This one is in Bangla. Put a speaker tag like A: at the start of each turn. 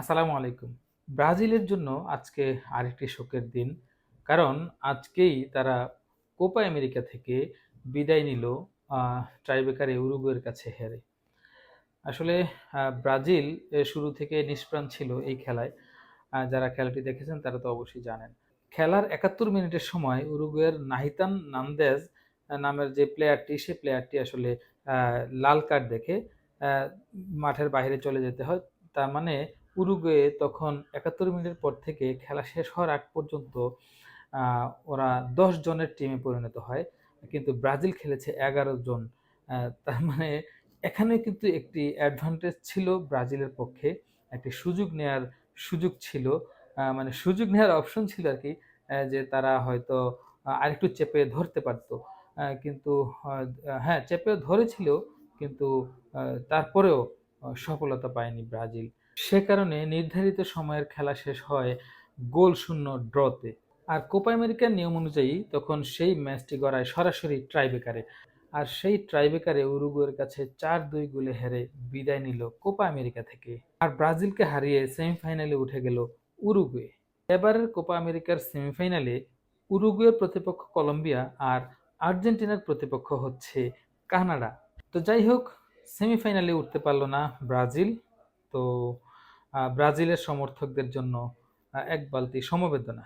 A: আসসালামু আলাইকুম। ব্রাজিলের জন্য আজকে আরেকটি শোকের দিন, কারণ আজকেই তারা কোপা আমেরিকা থেকে বিদায় নিল ট্রাইবেকারে উরুগুয়ের কাছে হেরে। আসলে ব্রাজিল শুরু থেকে নিষ্প্রাণ ছিল এই খেলায়। যারা খেলাটি দেখেছেন তারা তো অবশ্যই জানেন। খেলার একাত্তর মিনিটের সময় উরুগুয়ের নাহিতান নান্দেজ নামের যে প্লেয়ারটি, সে প্লেয়ারটি আসলে লাল কার্ড দেখে মাঠের বাইরে চলে যেতে হয়। তার মানে উরুগুয়ে তখন একাত্তর মিনিটের পর থেকে খেলা শেষ হওয়ার আগ পর্যন্ত ওরা দশ জনের টিমে পরিণত হয়। কিন্তু ব্রাজিল খেলেছে এগারো জন। তার মানে এখানে কিন্তু একটি অ্যাডভান্টেজ ছিল ব্রাজিলের পক্ষে। একটি সুযোগ নেয়ার সুযোগ ছিল। মানে সুযোগ নেওয়ার অপশন ছিল আর কি যে তারা হয়তো আরেকটু চেপে ধরতে পারতো। কিন্তু হ্যাঁ চেপে ধরেছিল, কিন্তু তারপরেও সফলতা পায়নি ব্রাজিল। সে কারণে নির্ধারিত সময়ের খেলা শেষ হয় গোল শূন্য ড্রতে। আর কোপা আমেরিকার নিয়ম অনুযায়ী তখন সেই ম্যাচটি গড়ায় সরাসরি ট্রাইবেকারে। আর সেই ট্রাইবেকারে উরুগুয়ের কাছে চার দুই গোলে হেরে বিদায় নিল কোপা আমেরিকা থেকে। আর ব্রাজিলকে হারিয়ে সেমিফাইনালে উঠে গেল উরুগুয়ে। এবারের কোপা আমেরিকার সেমিফাইনালে উরুগুয়ের প্রতিপক্ষ কলম্বিয়া আর আর্জেন্টিনার প্রতিপক্ষ হচ্ছে কানাডা। তো যাই হোক সেমিফাইনালে উঠতে পারল না ব্রাজিল। তো ব্রাজিলের সমর্থকদের জন্য এক বালতি সমবেদনা।